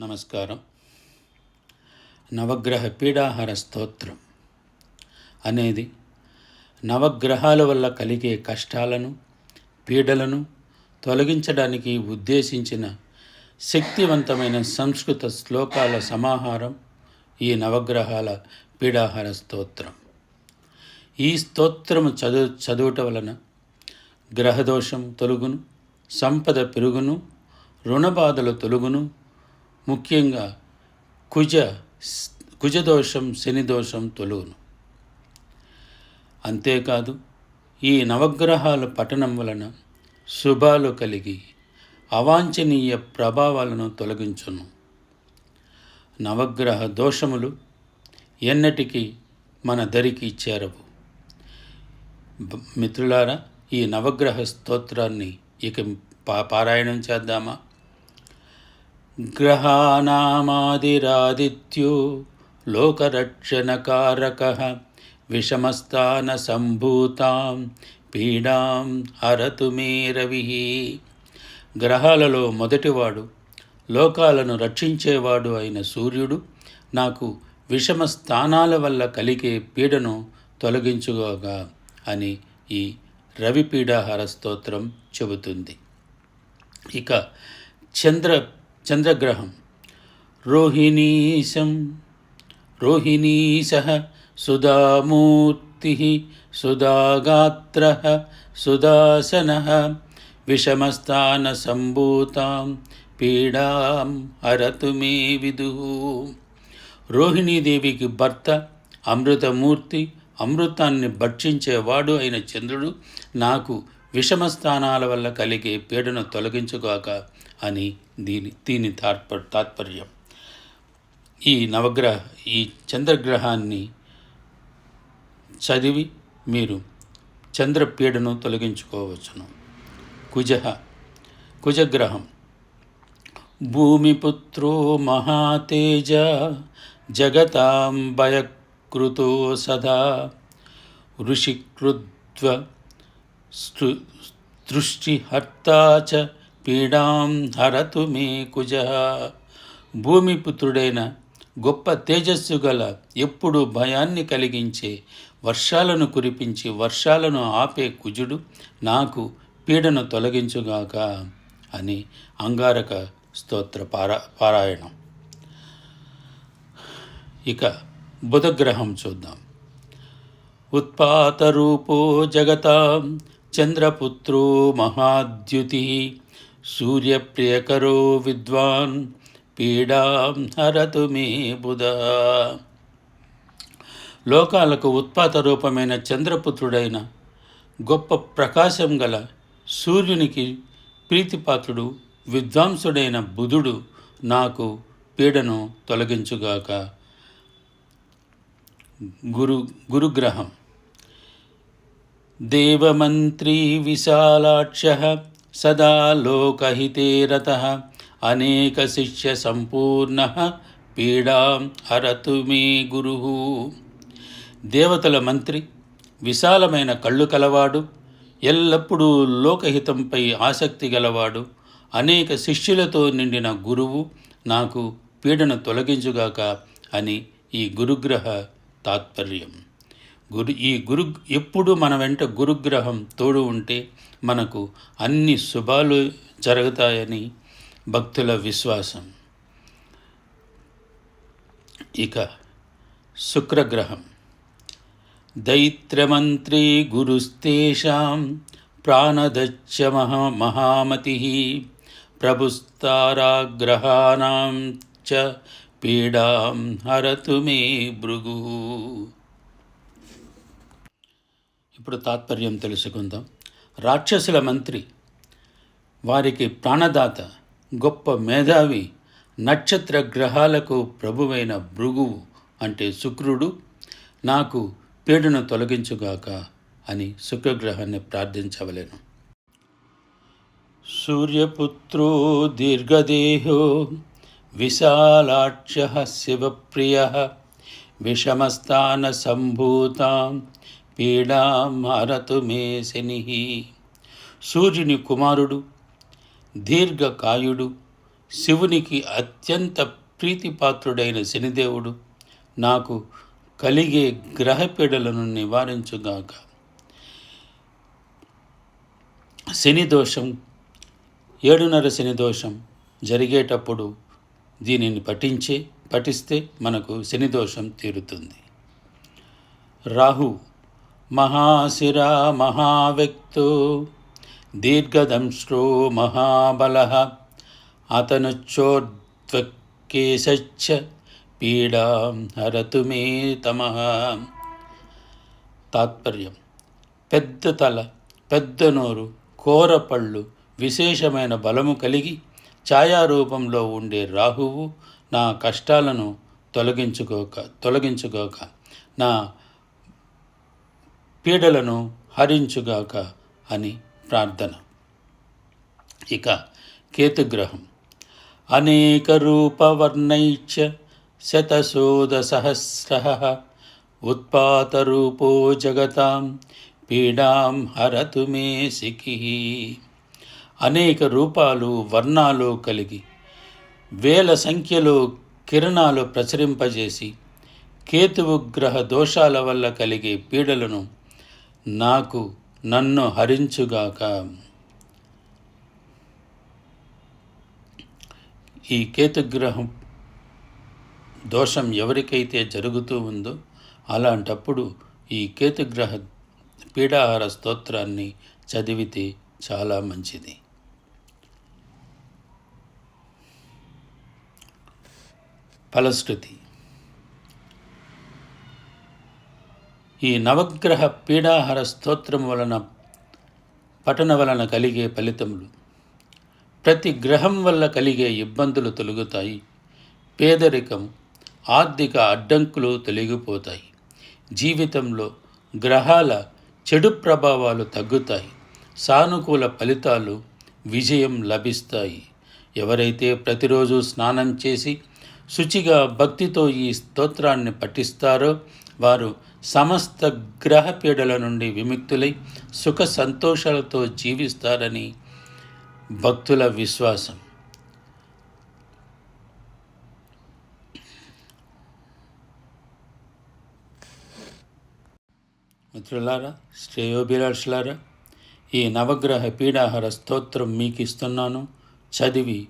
నమస్కారం. నవగ్రహ పీడాహార స్తోత్రం అనేది నవగ్రహాల వల్ల కలిగే కష్టాలను పీడలను తొలగించడానికి ఉద్దేశించిన శక్తివంతమైన సంస్కృత శ్లోకాల సమాహారం ఈ నవగ్రహాల పీడాహార స్తోత్రం. ఈ స్తోత్రము చదువు చదువుట వలన గ్రహదోషం తొలుగును సంపద పెరుగును రుణబాధలు తొలుగును ముఖ్యంగా కుజ కుజదోషం శనిదోషం తొలుగును అంతేకాదు ఈ నవగ్రహాల పఠనం వలన శుభాలు కలిగి అవాంఛనీయ ప్రభావాలను తొలగించును. నవగ్రహ దోషములు ఎన్నటికీ మన దరికి చేరవు. మిత్రులారా ఈ నవగ్రహ స్తోత్రాన్ని ఇక పా పారాయణం చేద్దామా? గ్రహానామాదిరాదిత్యో లోకరక్షణకారక విషమస్థాన సంభూతాం పీడాం హరతు మే రవి. గ్రహాలలో మొదటివాడు లోకాలను రక్షించేవాడు అయిన సూర్యుడు నాకు విషమ స్థానాల వల్ల కలిగే పీడను తొలగించుకోగా అని ఈ రవిపీడాహార స్తోత్రం చెబుతుంది. ఇక చంద్ర చంద్రగ్రహం. రోహిణీశం. రోహిణీశ సుధామూర్తి సుధాగాత్ర సుదాసన విషమస్థాన సంభూతాం పీడాం హరతు మే విదు. రోహిణీదేవికి భర్త అమృతమూర్తి అమృతాన్ని భక్షించేవాడు అయిన చంద్రుడు నాకు విషమ స్థానాల వల్ల కలిగే పీడను తొలగించుగాక అని దీని దీని తాత్ప తాత్పర్యం. ఈ నవగ్రహ ఈ చంద్రగ్రహాన్ని చదివి మీరు చంద్రపీడను తొలగించుకోవచ్చును. కుజ కుజగ్రహం. భూమిపుత్రో మహాతేజ జగతాంబయకృతో సదా. ఋషికృద్వ స్తు- దృష్టిహర్తా చ పీడాం హరతు మే కుజ భూమిపుత్రుడైన గొప్ప తేజస్సు గల ఎప్పుడు భయాన్ని కలిగించే వర్షాలను కురిపించి వర్షాలను ఆపే కుజుడు నాకు పీడను తొలగించుగాక అని అంగారక స్తోత్ర పారా పారాయణం. ఇక బుధగ్రహం చూద్దాం. ఉత్పాతరూపో జగతాం చంద్రపుత్రో మహాద్యుతి సూర్యప్రియకరో విద్వాన్ పీడాం హరతు మే బుధ. లోకాలకు ఉత్పాత రూపమైన చంద్రపుత్రుడైన గొప్ప ప్రకాశం గల సూర్యునికి ప్రీతిపాత్రుడు విద్వాంసుడైన బుధుడు నాకు పీడను తొలగించుగాక. గురు గురుగ్రహం. దేవమంత్రీ విశాలాక్ష సదా లోకహితే అనేక శిష్య సంపూర్ణ పీడాం హరతు మే గురు. దేవతల మంత్రి విశాలమైన కళ్ళు కలవాడు ఎల్లప్పుడూ లోకహితంపై ఆసక్తి గలవాడు అనేక శిష్యులతో నిండిన గురువు నాకు పీడను తొలగించుగాక అని ఈ గురుగ్రహ తాత్పర్యం. గురు ఈ గురు ఎప్పుడు మన వెంట గురుగ్రహం తోడు ఉంటే మనకు అన్ని శుభాలు జరుగుతాయని భక్తుల విశ్వాసం. ఇక శుక్రగ్రహం. దైత్రమంత్రీ గురుస్తేషాం ప్రాణదచ్చ మహా మహామతి ప్రభుస్తారాగ్రహాణం చ పీడాం హరతు మే భృగు. ఇప్పుడు తాత్పర్యం తెలుసుకుందాం. రాక్షసుల మంత్రి వారికి ప్రాణదాత గొప్ప మేధావి నక్షత్ర గ్రహాలకు ప్రభువైన భృగువు అంటే శుక్రుడు నాకు పీడను తొలగించుగాక అని శుక్రగ్రహాన్ని ప్రార్థించవలేను. సూర్యపుత్రో దీర్ఘదేహో విశాలాక్ష శివప్రియ విషమస్థాన సంభూతాం పీడామరతు మే శని సూర్యుని కుమారుడు దీర్ఘకాయుడు శివునికి అత్యంత ప్రీతిపాత్రుడైన శనిదేవుడు నాకు కలిగే గ్రహపీడలను నివారించుగాక. శని దోషం ఏడున్నర శని దోషం జరిగేటప్పుడు దీనిని పఠించే పఠిస్తే మనకు శని దోషం తీరుతుంది. రాహు మహాశిరా మహావ్యక్తో దీర్ఘదంశ్రో మహాబల అతను పీడాం హరతు మే తమ తాత్పర్యం. పెద్ద తల పెద్ద నోరు కోరపళ్ళు విశేషమైన బలము కలిగి ఛాయారూపంలో ఉండే రాహువు నా కష్టాలను తొలగించుకోక తొలగించుకోక నా పీడలను హరించుగాక అని ప్రార్థన. ఇక కేతుగ్రహం. అనేక రూపవర్ణైచ శతశోధసహస్ర ఉత్పాతరూపో జగతాం పీడాం హరతు మే సికి అనేక రూపాలు వర్ణాలు కలిగి వేల సంఖ్యలో కిరణాలు ప్రసరింపజేసి కేతువు గ్రహ దోషాల వల్ల కలిగే పీడలను నాకు నన్ను హరించుగాక. ఈ కేతుగ్రహం దోషం ఎవరికైతే జరుగుతూ ఉందో అలాంటప్పుడు ఈ కేతుగ్రహ పీడాహార స్తోత్రాన్ని చదివితే చాలా మంచిది. ఫలశ్రుతి ఈ నవగ్రహ పీడాహార స్తోత్రం వలన పఠన వలన కలిగే ఫలితములు. ప్రతి గ్రహం వల్ల కలిగే ఇబ్బందులు తొలగుతాయి. పేదరికం ఆర్థిక అడ్డంకులు తొలగిపోతాయి. జీవితంలో గ్రహాల చెడు ప్రభావాలు తగ్గుతాయి. సానుకూల ఫలితాలు విజయం లభిస్తాయి. ఎవరైతే ప్రతిరోజు స్నానం చేసి శుచిగా భక్తితో ఈ స్తోత్రాన్ని పఠిస్తారో వారు సమస్త గ్రహ పీడల నుండి విముక్తులై సుఖ సంతోషాలతో జీవిస్తారని భక్తుల విశ్వాసం. మిత్రులారా శ్రేయోభిలాషులారా ఈ నవగ్రహ పీడాహార స్తోత్రం మీకు ఇస్తున్నాను చదివి